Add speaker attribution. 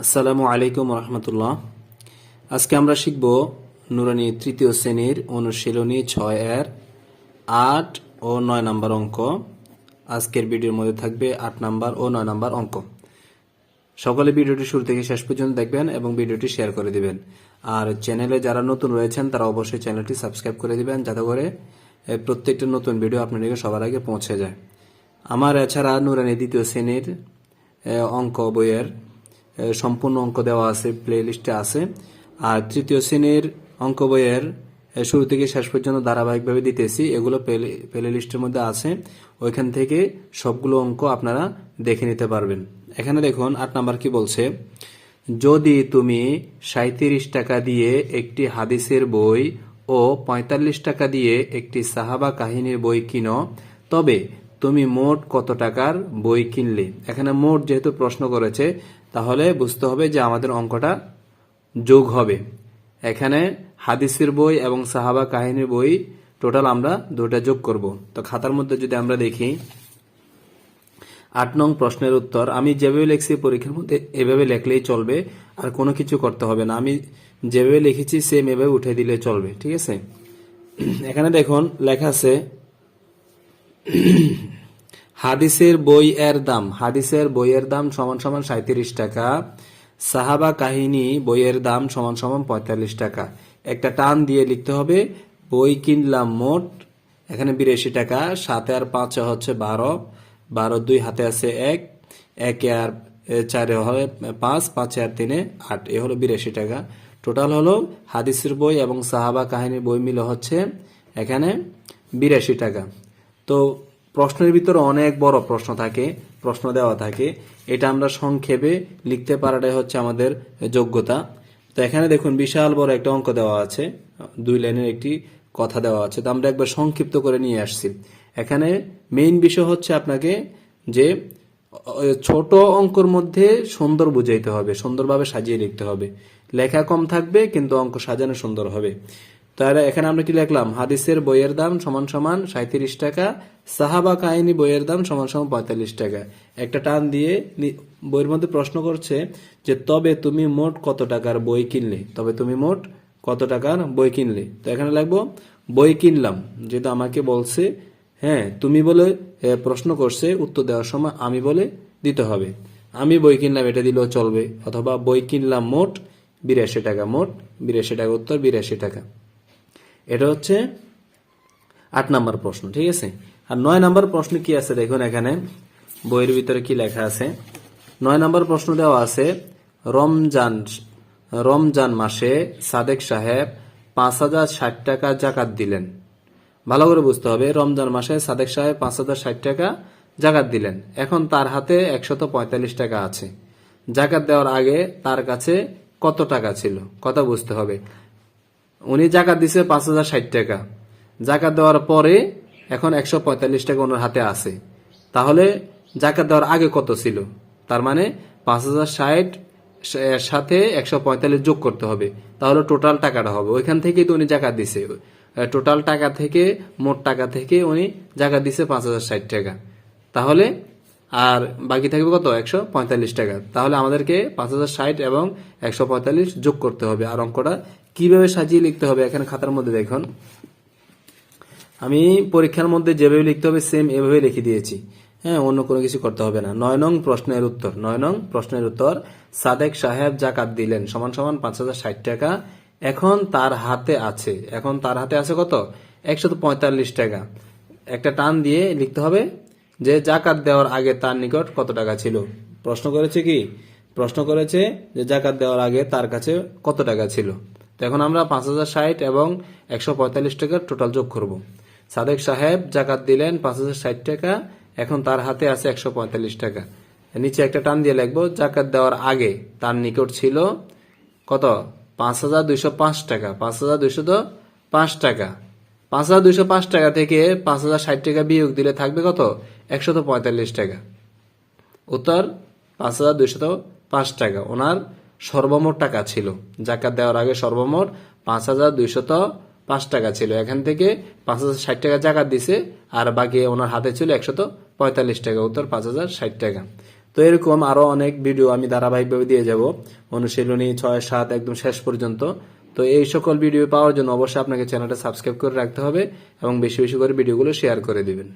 Speaker 1: আসসালামু আলাইকুম রহমতুল্লাহ। আজকে আমরা শিখব নুরানি তৃতীয় শ্রেণির অনুশীলনী ছয় এর আট ও নয় নাম্বার অঙ্ক। আজকের ভিডিওর মধ্যে থাকবে আট নাম্বার ও নয় নাম্বার অঙ্ক। সকলে ভিডিওটি শুরু থেকে শেষ পর্যন্ত দেখবেন এবং ভিডিওটি শেয়ার করে দিবেন। আর চ্যানেলে যারা নতুন রয়েছেন, তারা অবশ্যই চ্যানেলটি সাবস্ক্রাইব করে দিবেন, যাতে করে প্রত্যেকটা নতুন ভিডিও আপনাদেরকে সবার আগে পৌঁছে যায়। আমার এছাড়া নুরানি দ্বিতীয় শ্রেণির অঙ্ক বইয়ের সম্পূর্ণ অঙ্ক দেওয়া আছে প্লে লিস্টে আছে। আর তৃতীয় শ্রেণির অঙ্ক বইয়ের শুরু থেকে শেষ পর্যন্ত ধারাবাহিকভাবে দিতেছি। এগুলো প্লে লিস্টের মধ্যে আছে। ওইখান থেকে সবগুলো অঙ্ক আপনারা দেখে নিতে পারবেন। এখানে দেখুন, আট নাম্বার কি বলছে? যদি তুমি সাঁত্রিশ টাকা দিয়ে একটি হাদিসের বই ও পঁয়তাল্লিশ টাকা দিয়ে একটি সাহাবা কাহিনীর বই কিনো, তবে তুমি মোট কত টাকার বই কিনলে? এখানে মোট যেহেতু প্রশ্ন করেছে তাহলে বুঝতে হবে যে আমাদের অঙ্কটা যোগ হবে। এখানে হাদিসের বই এবং সাহাবা কাহিনীর বই টোটাল আমরা দুটা যোগ করব। তো খাতার মধ্যে যদি আমরা দেখি, আট নং প্রশ্নের উত্তর, আমি যেভাবে লিখছি পরীক্ষার মধ্যে এভাবে লেখলেই চলবে, আর কোনো কিছু করতে হবে না। আমি যেভাবে লিখেছি সেম এভাবে উঠে দিলে চলবে, ঠিক আছে? এখানে দেখুন, লেখা আছে হাদিসের বই এর দাম, হাদিসের বইয়ের দাম সমান সমান সাঁত্রিশ টাকা, সাহাবা কাহিনী বইয়ের দাম সমান সমান পঁয়তাল্লিশ টাকা। একটা টান দিয়ে লিখতে হবে, বই কিনলাম মোট এখানে বিরাশি টাকা, সাতে আর পাঁচে হচ্ছে বারো বারো দুই হাতে আছে এক, একে আর চারে হলে পাঁচ, পাঁচে আর তিনে আট, এ হলো বিরাশি টাকা। টোটাল হলো হাদিসের বই এবং সাহাবা কাহিনীর বই মিলে হচ্ছে এখানে বিরাশি টাকা। তো প্রশ্নের ভিতরে অনেক বড় প্রশ্ন থাকে, প্রশ্ন দেওয়া থাকে। এটা আমরা সংক্ষেপে লিখতে পারাটাই হচ্ছে আমাদের যোগ্যতা। তো এখানে দেখুন, বিশাল বড় একটা অঙ্ক দেওয়া আছে। দুই লাইনের একটি কথা দেওয়া আছে। তো আমরা একবার সংক্ষিপ্ত করে নিয়ে আসছি। এখানে মেইন বিষয় হচ্ছে আপনাকে যে, ছোট অঙ্কর মধ্যে সুন্দর বুঝাইতে হবে, সুন্দরভাবে সাজিয়ে লিখতে হবে। লেখা কম থাকবে, কিন্তু অঙ্ক সাজানো সুন্দর হবে। তাহলে এখানে আমরা কি লিখলাম? হাদিসের বইয়ের দাম সমান সমান সাঁত্রিশ টাকা সাহাবা কাহিনী বইয়ের দাম সমান সমান পঁয়তাল্লিশ টাকা। একটা টান দিয়ে বইয়ের মধ্যে প্রশ্ন করছে যে, তবে তুমি মোট কত টাকার বই কিনলে? তবে তুমি মোট কত টাকার বই কিনলে? তো এখানে লাগবো, বই কিনলাম। যেটা আমাকে বলছে হ্যাঁ তুমি বলে প্রশ্ন করছে, উত্তর দেওয়ার সময় আমি বলে দিতে হবে। আমি বই কিনলাম, এটা দিলেও চলবে। অথবা বই কিনলাম মোট বিরাশি টাকা, মোট বিরাশি টাকা উত্তর বিরাশি টাকা। এটা হচ্ছে আট নাম্বার প্রশ্ন, ঠিক আছে? আর নয় নাম্বার প্রশ্ন কি আছে দেখুন এখানে? বইয়ের ভিতরে কি লেখা আছে? নয় নাম্বার প্রশ্ন দেওয়া আছে, রমজান রমজান মাসে সাদেক সাহেব পাঁচ হাজার ষাট টাকা জাকাত দিলেন। ভালো করে বুঝতে হবে, রমজান মাসে সাদেক সাহেব পাঁচ হাজার ষাট টাকা জাকাত দিলেন। এখন তার হাতে একশত পঁয়তাল্লিশ টাকা আছে। জাকাত দেওয়ার আগে তার কাছে কত টাকা ছিল? কথা বুঝতে হবে। উনি জাকাত দিছে পাঁচ হাজার ষাট টাকা। জাকাত দেওয়ার পরে এখন একশো পঁয়তাল্লিশ টাকা ওনার হাতে আছে। তাহলে জাকাত দেওয়ার আগে কত ছিল? তার মানে পাঁচ হাজার ষাট, এর সাথে একশো পঁয়তাল্লিশ যোগ করতে হবে। তাহলে টোটাল টাকাটা হবে। ওইখান থেকেই তো উনি জাকাত দিছে। টোটাল টাকা থেকে, মোট টাকা থেকে উনি জাকাত দিছে পাঁচ হাজার ষাট টাকা। তাহলে আর বাকি থাকবে কত? একশো পঁয়তাল্লিশ টাকা। তাহলে আমাদেরকে পাঁচ হাজার ষাট এবং একশো পঁয়তাল্লিশ যোগ করতে হবে। আর অঙ্কটা কীভাবে সাজিয়ে লিখতে হবে এখানে খাতার মধ্যে দেখুন। আমি পরীক্ষার মধ্যে যেভাবে লিখতে হবে সেম এভাবে লিখে দিয়েছি। হ্যাঁ অন্য কোনো কিছু করতে হবে না। নয় নং প্রশ্নের উত্তর। নয় নং প্রশ্নের উত্তর, সাদেক সাহেব জাকাত দিলেন, সমান সমান পাঁচ হাজার ষাট টাকা। এখন তার হাতে আছে। এখন তার হাতে আছে কত? একশত পঁয়তাল্লিশ টাকা। একটা টান দিয়ে লিখতে হবে যে জাকাত দেওয়ার আগে তার নিকট কত টাকা ছিল? প্রশ্ন করেছে কি? প্রশ্ন করেছে যে জাকাত দেওয়ার আগে তার কাছে কত টাকা ছিল? তো এখন আমরা পাঁচ হাজার ষাট এবং একশো পঁয়তাল্লিশ টাকার টোটাল যোগ করব। সাদেক সাহেব জাকাত দিলেন পাঁচ হাজার ষাট টাকা, এখন তার হাতে আছে একশো পঁয়তাল্লিশ টাকা। নিচে একটা টান দিয়ে লিখব, জাকাত দেওয়ার আগে তার নিকট ছিল কত? পাঁচ হাজার দুইশো পাঁচ টাকা, পাঁচ হাজার দুইশো তো পাঁচ টাকা। পাঁচ হাজার দুইশো পাঁচ টাকা থেকে পাঁচ হাজার ষাট টাকা বিয়োগ দিলে থাকবে কত? একশত পঁয়তাল্লিশ টাকা। উত্তর, পাঁচ হাজার দুইশত পাঁচ টাকা। ওনার সর্বমোট টাকা ছিল। জাকাত দেওয়ার আগে সর্বমোট পাঁচ হাজার দুইশত পাঁচ টাকা ছিল। এখান থেকে পাঁচ হাজার ষাট টাকা জাকাত দিছে, আর বাকি ওনার হাতে ছিল একশত পঁয়তাল্লিশ টাকা, উত্তর পাঁচ হাজার ষাট টাকা। তো এরকম আরও অনেক ভিডিও আমি ধারাবাহিকভাবে দিয়ে যাব। অনুশীলনী ছয়, সাত একদম শেষ পর্যন্ত। তো এই সকল ভিডিও পাওয়ার জন্য অবশ্যই আপনাকে চ্যানেলটা সাবস্ক্রাইব করে রাখতে হবে এবং বেশি বেশি করে ভিডিওগুলো শেয়ার করে দিবেন।